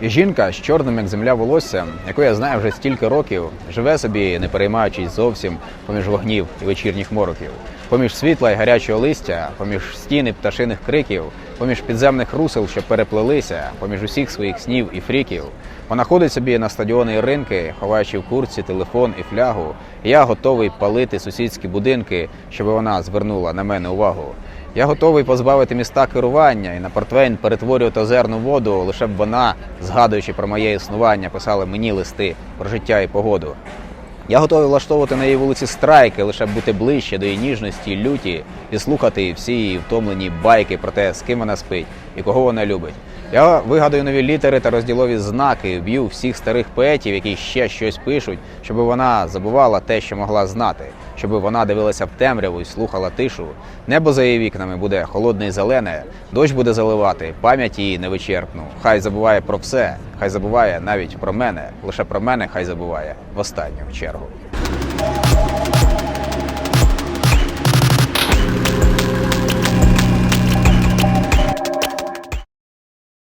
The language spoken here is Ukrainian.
І жінка з чорним, як земля волоссям, яку я знаю вже стільки років, живе собі, не переймаючись зовсім поміж вогнів і вечірніх мороків, поміж світла і гарячого листя, поміж стіни пташиних криків, поміж підземних русел, що переплелися, поміж усіх своїх снів і фріків. Вона ходить собі на стадіони і ринки, ховаючи в курці телефон і флягу. І я готовий палити сусідські будинки, щоб вона звернула на мене увагу. Я готовий позбавити міста керування і на портвейн перетворювати озерну воду, лише б вона, згадуючи про моє існування, писала мені листи про життя і погоду. Я готовий влаштовувати на її вулиці страйки, лише бути ближче до її ніжності люті і слухати всі її втомлені байки про те, з ким вона спить і кого вона любить. Я вигадую нові літери та розділові знаки, б'ю всіх старих поетів, які ще щось пишуть, щоб вона забувала те, що могла знати, щоб вона дивилася в темряву і слухала тишу. Небо за її вікнами буде холодне і зелене, дощ буде заливати, пам'ять її не вичерпну. Хай забуває про все, хай забуває навіть про мене. Лише про мене хай забуває в останню чергу. ろう。